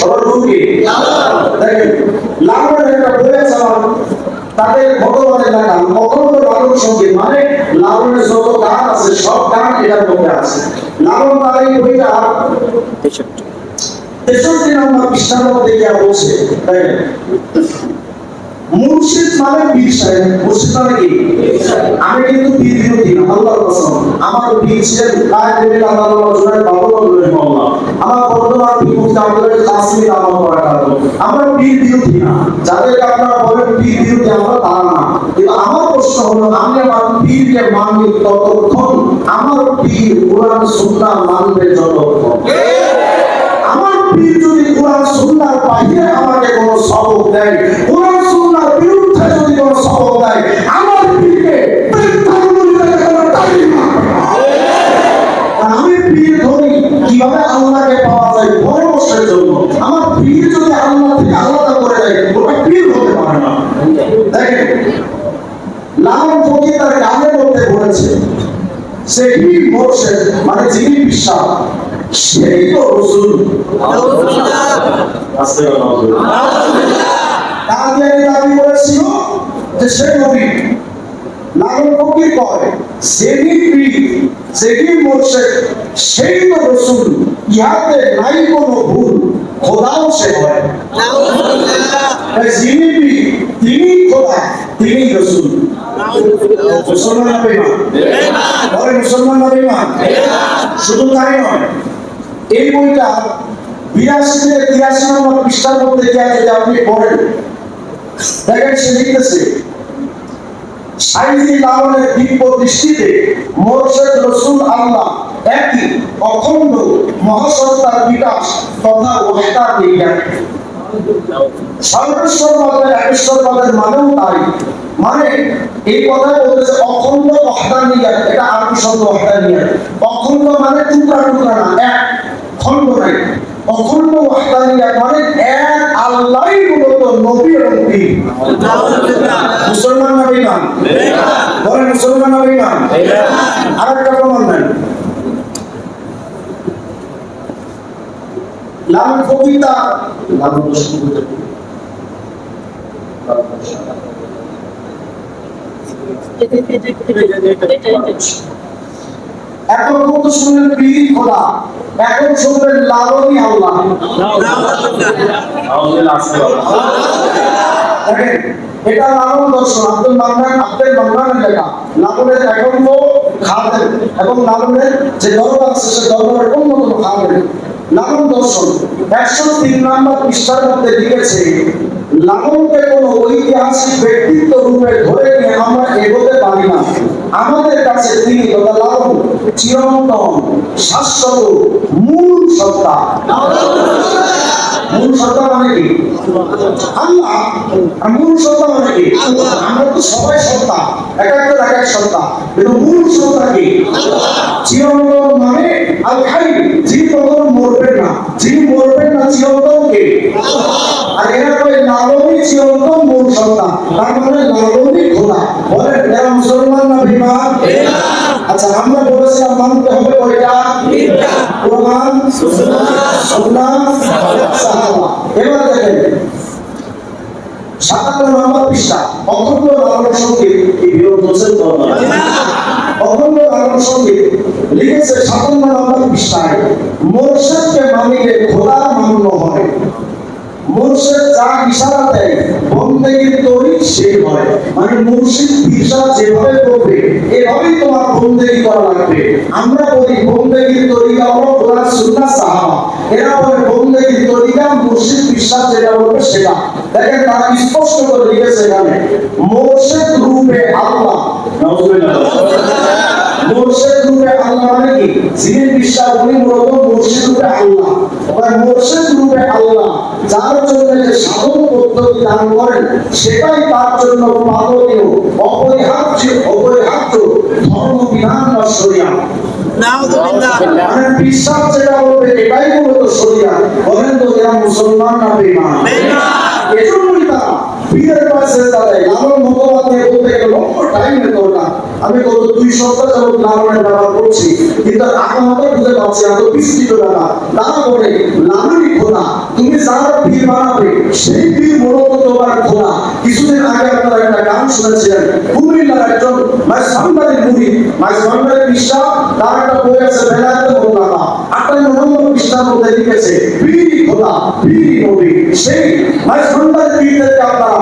সবার কি দেখেন একটা মানে লালনের যত আছে, সব গান এটার মধ্যে আছে। লালন তার এই বইটা তেষট্টি। নম্বর পৃষ্ঠার মধ্যে বলছে, তাই? মুর্শিদ মানে পীর সাহেব মুর্শিদ মানে কি? আমি কিন্তু পীর বিরোধী না আল্লাহর কসম। আমার পীর ছিলেন কায়েদ বিন আল্লাহ জুনাইদ বাবুল রহিমাহুল্লাহ আমার বর্তমান পীর মুফতি আব্দুল কাসিম আমার বারাকাতু আমরা পীর বিরোধী না। যাদেরকে আপনারা বলেন পীর বিরোধী আমরা তারা না। কিন্তু আমার প্রশ্ন হলো আমি আমার পীরকে ততক্ষণ আমার পীর কোরআন সুন্নাহ মানবে যতক্ষণ? আমার পীর যদি আল্লাহ থেকে আলাদা করে দেয় ওটা পীর হতে পারে না। দেখেন লালন ফকির তার গানের মধ্যে বলেছে সেই মোর্শেদ মানে যিনি বিশ্বাস সেই তো রসুল। কাদিয়ানি দাবি করেছিল যে সে নবী। ফকির কয় সেনি পীর সেনি মোর্শেদ, সেই তো রসুল। ইহাতে নাই কোনো ভুল। খোদাও সে হয় যিনি পীর তিনি খোদা তিনি রসুল। মুসলমান না বেঈমান? বলে মুসলমান না শুধু তাই নয়, এই বইটা বিরাশি থেকে তিরাশি নম্বর পৃষ্ঠার মধ্যে গিয়ে যদি আপনি পড়েন। দেখেন, সে লিখতেছে লালনের দিব্য দৃষ্টিতে রসুল আল্লাহ একই অখণ্ড মহাসত্তার বিকাশ তথা ওস্তার বিজ্ঞান সর্বেশ্বরবাদের তাই। মানে এই কথা অখণ্ড মানে টুকরা টুকরা না এক খণ্ড নাই অখণ্ড ওয়াহদানিয়াত মানে এক আল্লাহই মূলত নবী এবং পীর মুসলমান না বেঈমান বলেন মুসলমান না বেঈমান আরেকটা প্রমাণ নেন লাল কবিতা লাল কবিতা এখন কত শুনলেন পীর খোদা এখন শুনবেন লালনী আল্লাহ। এটা লালন দর্শন। আব্দুল মান্নান আব্দুল মান্নানের লেখা। লালনের একান্ত খাদেন এবং লালনের যে দরবার আছে, সে দরবারের অন্যতম খাদেন লালন দর্শন, একশো তিন নম্বর পৃষ্ঠার মধ্যে লিখেছে লালনকে কোনো ঐতিহাসিক ব্যক্তিত্ব রূপে ধরে নিয়ে আমরা এগোতে পারি না। আমাদের কাছে তিনি তথা লালন চিরন্তন, শাশ্বত, মূল সত্তা। মূল সত্তা মানে কি? আল্লাহ মূল সত্তা মানে কি? আমরা তো সবাই সত্তা এক একটা এক এক সত্তা। কিন্তু মূল সত্তা কি? চিরন্তন মানে আল খাই যিনি কখনো মরবেন না। যিনি মরবেন না চিরন্তন কে? আর এরা কয় লালনই চিরন্তন মূল সত্তা তার মানে খোদা। এরা মুসলমান না বিমান আচ্ছা আমরা বলেছিলাম, মানতে হবে কয়টা? কোরআন সুন্নাহ সাহাবা। এবার দেখেন, সাতান্ন নম্বর পৃষ্ঠা, অখণ্ড সংগীত। অখণ্ড সংগীত লিখেছে সাতান্ন নম্বর পৃষ্ঠায় মান্য হয়। মুর্শিদ যা ইশারা দেয় বন্দেগীর তৈরি সেই হয়। মানে মুর্শিদ ভিসা যেভাবে করবে, এভাবেই তোমার বন্দেগী করা লাগবে। আমরা বলি বন্দেগীর তরিকা হলো কোরআন, সুন্নাহ, সাহাবা। এরা বলে বন্দেগীর তরিকা, মুর্শিদ বিশ্বাস যেটা বলবে সেটা। দেখেন, তারা স্পষ্ট করে লিখেছে এখানে, মুর্শিদ রূপে আল্লাহ। মুর্শিদ রূপে আল্লাহ মানে কি? যিনি বিশ্বাস উনি মূলত মুর্শিদ রূপে আল্লাহ। ওই মুর্শিদ রূপে আল্লাহ যার জন্য যে সাধন পদ্ধতি দান করেন সেটাই তার জন্য পালনীয় অপরিহার্য অপরিহার্য ধর্ম বিধান বা সরিয়া মানে বিশ্বাস যেটা বলবে এটাই মূলত শরিয়া। বলেন তো এরা মুসলমান না বেমান এজন্যই তারা পীরের পাশে দাঁড়ায় লালন মতবাদ বলতে গেলে টাইম নিত না আমি গত দুই সপ্তাহ যাবত লালনের ব্যবহার করছি কিন্তু আগামাতে বুঝে পাচ্ছি এত বিস্তৃত ব্যাপার তারা বলে লালনই খোলা তুমি যার পীর বানাবে, সেই পীর মূলত তোমার খোলা কিছুদিন আগে আপনারা একটা গান শুনেছিলেন, কুমিল্লার একজন মাই সামদারি মুড়ি। মাই সামদারি বিশ্বাস তার একটা বই আছে বেলায়েতে মোল্লাকা আটান্ন নম্বর পৃষ্ঠার মধ্যে লিখেছে, পীর খোলা পীর নবী। সেই মাই সামদারি পীরদেরকে আপনারা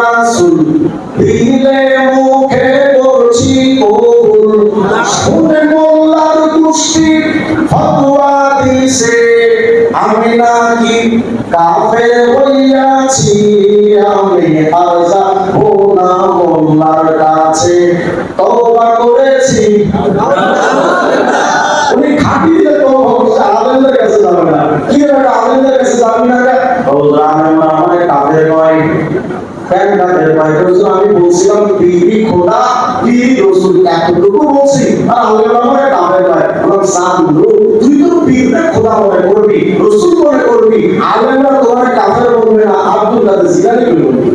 রাসূল দিলে মুখে করছি কবুল শুনে মোল্লার গোষ্ঠী ফতোয়া দিছে আমি নাকি কাফের হইয়াছি, আমি আর যাব মোল্লার কাছে তওবা করেছি। উনি খাঁটি তো আলেমদের কাছে যাবে না। কি ব্যাপার আলেমদের আমি বলছিলাম বিবি খোদা কি রসুল। এতটুকু বলছি আর আলেম মানে কাফের নয় আমার সামনে তুই তো বীরকে খোদা মনে করবি, রসুল মনে করবি। আলেমরা তোমার কাফের বলবে না, আব্দুল কাদের জিলানি বলবে।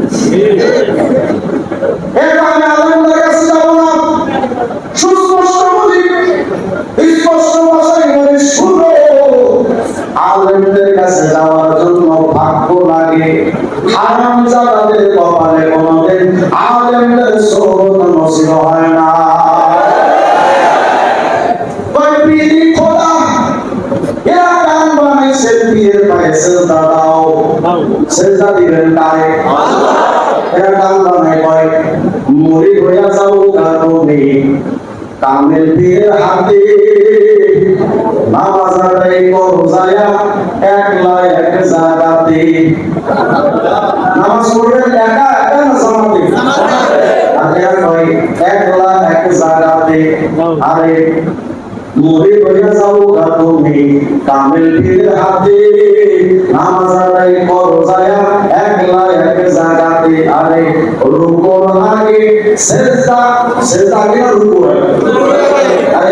সেজদা দিবেন কারে এরা গান বানাই কয়, মরি হইয়া যাও কারণে কামেল পীর হাতে। নামাজ আদায় করো আরে রুকুর আগে সেজদা সেজদা আগে না রুকু আরে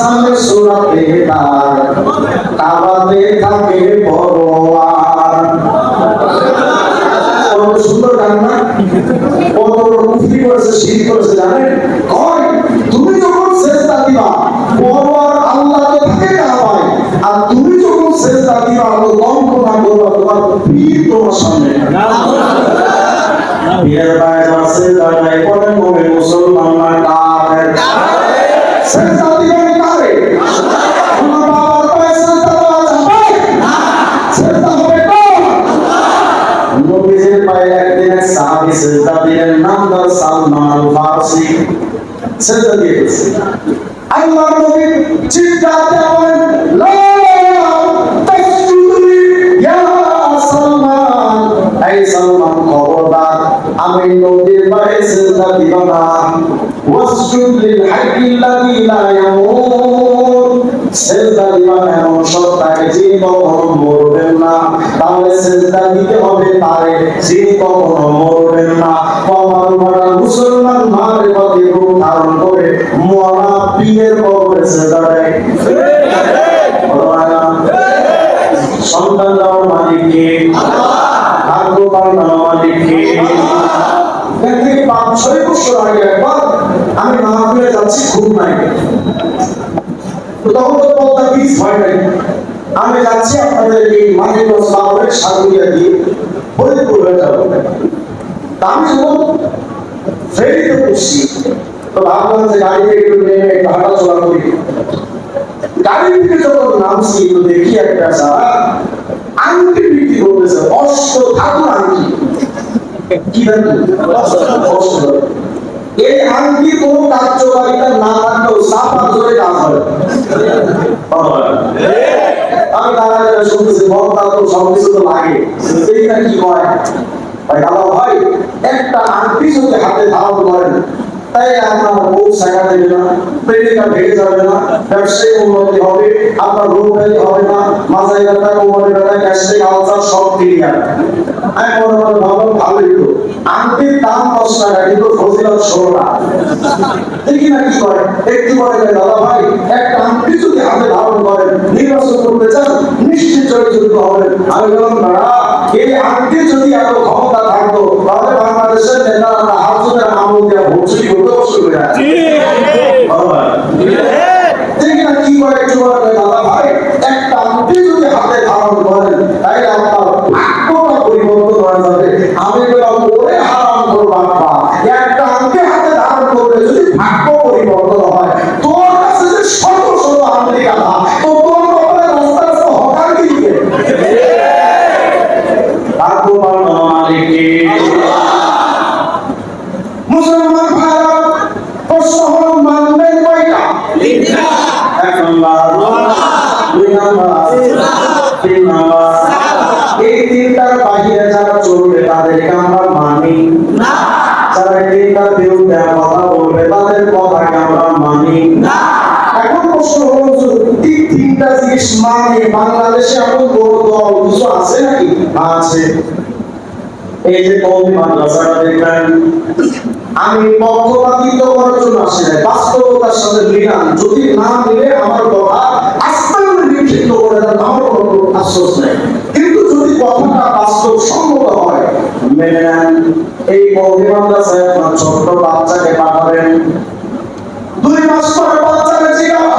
আসামে সুরাতে তার কাবাতে থাকে পরোয়ার কত সুন্দর গান না কত মুফতি করেছে শীত করেছে জানেন? কয় তুমি যখন সেজদা দিবা পরোয়ার আল্লাহ তো থাকে আর তুমি যখন সেজদা দিবা তো কল্পনা করবা তোমার পীর তোমার সামনে। বিয়ের পায়ে যাচ্ছে দাঁড়াই পরে সেজদা দিয়েছে আল্লাহর নবী চিৎকার দেওয়া লা তাসজুদুলি ইয়া সালমান। এই সালমান খবরদার আমি নবীর পায়ে সেজদা দিব না। ওয়াসজুদ লিল হাইয়িল্লাযী লা ইয়ামুত। দিবা না, এমন যিনি কখনো মরবেন না তাহলে সেজদা দিতে হবে তারে যিনি কখনো মরবেন না। কমার মারা মুসলমান মারে পথে রূপ ধারণ করে মরা পীরের কবরে সেজদা দেয়। সন্তান দেওয়ার মালিক কে ভাগ্য পাল্টানো মালিক কে থেকে পাঁচ ছয় বছর আগে একবার আমি মাহফিলে যাচ্ছি খুব নাই তখন তো পদ্মা ব্রিজ হয় নাই। আমি যাচ্ছি আপনাদের এই মানিকগঞ্জ বাবরের সাগুলিয়া দিয়ে ফরিদপুর হয়ে যাব আমি যখন ফেরিতে বসছি তো ভাবলাম যে গাড়ি থেকে একটু নেমে একটু হাঁটাচলা করি। গাড়ি থেকে যখন নামছি, তো দেখি একটা সারা আংটি বিক্রি করতেছে অষ্ট ঠাকুর আংটি। কি জানি? অষ্ট এই আংটি কোন কার্যকারিতা না থাকলেও সাফা ধরে কাজ হয়। আমি তারা যেটা শুনতেছি, বক্তা তো সবকিছু তো লাগে। সেইটা কি হয় ভাই, একটা আংটি যদি হাতে ধারণ করেন তাই আপনার বউ শেখা দেবে না, প্রেমিকা ভেঙে যাবে না ব্যবসায়িক উন্নতি হবে, আপনার রোগ ব্যাধি হবে না, মাথায় ব্যথা, কোমরে ব্যথা, গ্যাস্ট্রিক, আলসার, সব ক্লিয়ার আমি মনে মনে ভাবলাম ভালোই তো। দাম দশ টাকা, কিন্তু না কি করে? একটু দাদা ভাই, একটা আংটি যদি হাতে ধারণ করেন নির্বাচন করতে চান, নিশ্চিত জয়যুক্ত আমি বললাম, দাদা, এই যদি এত ক্ষমতা থাকতো, তাহলে বাংলাদেশের নেতারা হাজুদের জিনিস মানে বাংলাদেশে বড় দল কিছু আছে নাকি? আছে। এই যে কৌমি আমি করার জন্য আসি বাস্তবতার সাথে মিলান। যদি না মিলে আমার কথা আস্তে বিক্ষিপ্ত করে দেন, আমার কোনো আশ্বাস কিন্তু যদি কথাটা বাস্তব সম্মত হয় মেনে নেন এই কৌমি মাদ্রাসায় আপনার ছোট্ট বাচ্চাকে পাঠাবেন। দুই মাস পরে বাচ্চাকে জিজ্ঞাসা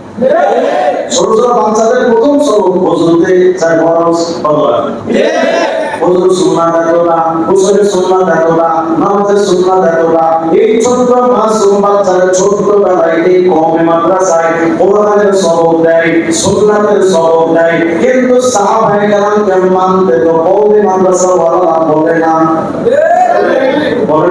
ছোট ছোট বাচ্চাদের প্রথম সবক হুজুরতে চাই কোরআনের সবক দেয়, সুন্নাতের সবক দেয়। কিন্তু সাহাবায়ে কেরাম কেন মানতে মাদ্রাসা ওয়ালা বলে না। বলে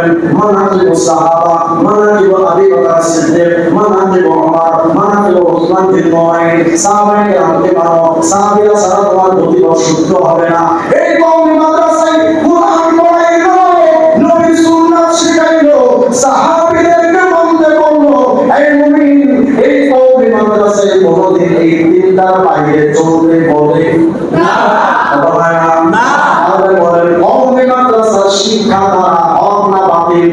কিতাব পড়েন মানাকিব সাহাবা মানাকিব আবি বকর সিদ্দিক মানাকিব ওমর মানাকিব উসমান বিন নুরাইন সাহাবায়ে কেরামকে মানো সাহাবীরা সারা তোমার প্রতি হবে না। এই কওমি মাদ্রাসায় কুরআন পড়াইলো নবী সুন্নাত শিখাইলো সাহাবীদেরকে মানতে বলল এই মুমিন এই কওমি মাদ্রাসায় কোনোদিন এই তিনটার বাইরে চলতে বলে না। না। তাহলে বলেন কওমি মাদ্রাসার শিক্ষা দ্বারা হক না বাতিল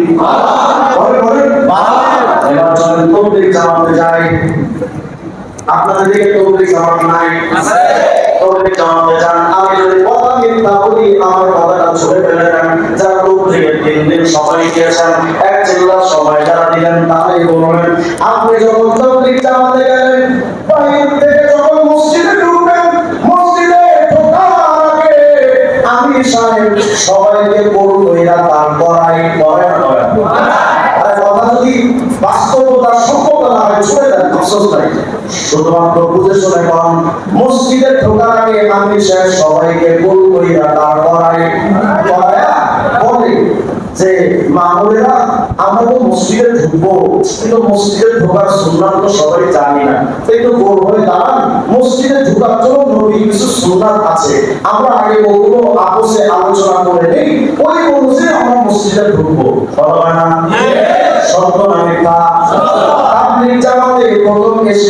বলেন বলেন এবার চলেন জামাতে যাই আপনাদের দিকে তবলিগ জামাত নাই। তবলিগ জামাতে যান আমি যদি কথা মিথ্যা বলি, আমার কথাটা ছুড়ে ফেলে দেন যারা তবলিগের তিন দিন সবাই দিয়েছেন এক চিল্লা সবাই যারা দিলেন, তারাই বলবেন, আপনি যখন তবলিগ জামাতে গেলেন বাইরে থেকে যখন মসজিদে ঢুকবেন, মসজিদে ঢোকার আগে আমি সাহেব সবাইকে বলব, এরা তার করাই করে না। যদি বাস্তবতা সভ্যতা না হয় ছুড়ে দেন আফসোস নাই। শুধুমাত্র বুঝে শুনে কম মসজিদে ঢোকার আগে সবাইকে বলে যে মামুলেরা আমরা তো মসজিদে ঢুকবো। কিন্তু মসজিদে ঢোকার সুন্নাত তো সবাই জানি না। তাই তো গোল হয়ে দাঁড়ান। মসজিদে ঢোকার জন্য নবী কিছু সুন্নাত আছে। আমরা আগে ওগুলো আপোষে আলোচনা করে নেই। ওই অনুযায়ী আমরা মসজিদে ঢুকবো। বলো না? সত্য না মিথ্যা আপনি জানাতে প্রথম এসে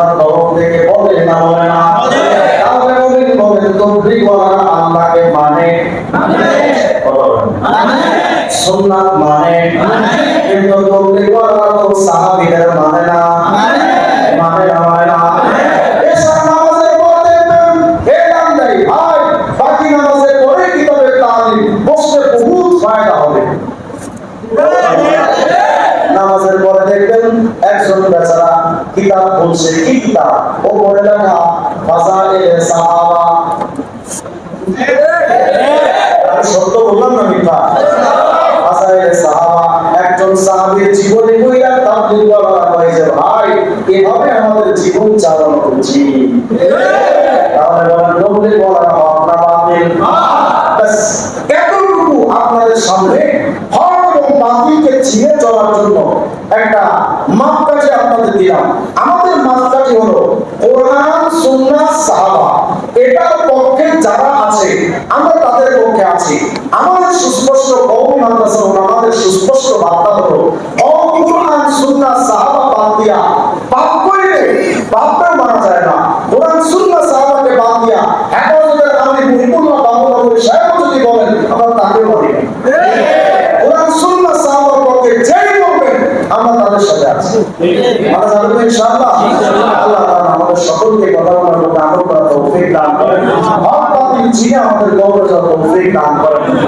আল্লাহর তরফ থেকে বলে না বলে না তাহলে নবী বলেন তবলিগ ওয়ালা আল্লাহকে মানে সুন্নাত মানে কিন্তু তবলিগ ওয়ালা তো সাহাবীদের মানে না কিতাব ও পড়ে লেখা ফাজাইলে সাহাবা আমি সত্য বললাম না মিথ্যা ফাজাইলে সাহাবা একজন সাহাবীর জীবনী বইয়া তাবলীগ করা হয় যে ভাই এভাবে আমাদের জীবন চালানো উচিত তাহলে বলেন নবলী বলা হক না বাতিল ব্যাস, এতটুকু আপনাদের সামনে হক এবং বাতিলকে ছিঁড়ে চলার জন্য একটা মাপকাঠি আপনাদের দিলাম আমাদের মাপকাঠি হলো কোরআন সুন্নাহ সাহাবা এটার পক্ষে যারা আছে, আমরা তাদের পক্ষে আছি। আমাদের সুস্পষ্ট মাদ্রাসা আমাদের সুস্পষ্ট বার্তা হলো হক কোরআন সুন্নাহ সাহাবা বাদ দিয়া পাপ করলে পাপটা মানা যায় না। কোরআন সুন্নাহ সাহাবাকে বাদ দিয়া, হেফাজতের আমি মুহিবুল্লাহ বাবুল সাহেব যদি বলেন, আমরা তাকে বলি। কোরআন সুন্নাহ সাহাবার পক্ষে যেই বলবেন, আমরা তাদের সাথে আছি। আমরা জানব ইনশাআল্লাহ আল্লাহ তাআলা আমাদের সকলকে কথা বলার মধ্যে আমল করার তৌফিক দান করেন হক বাতিল চিনে আমাদের গৌরব তৌফিক দান করেন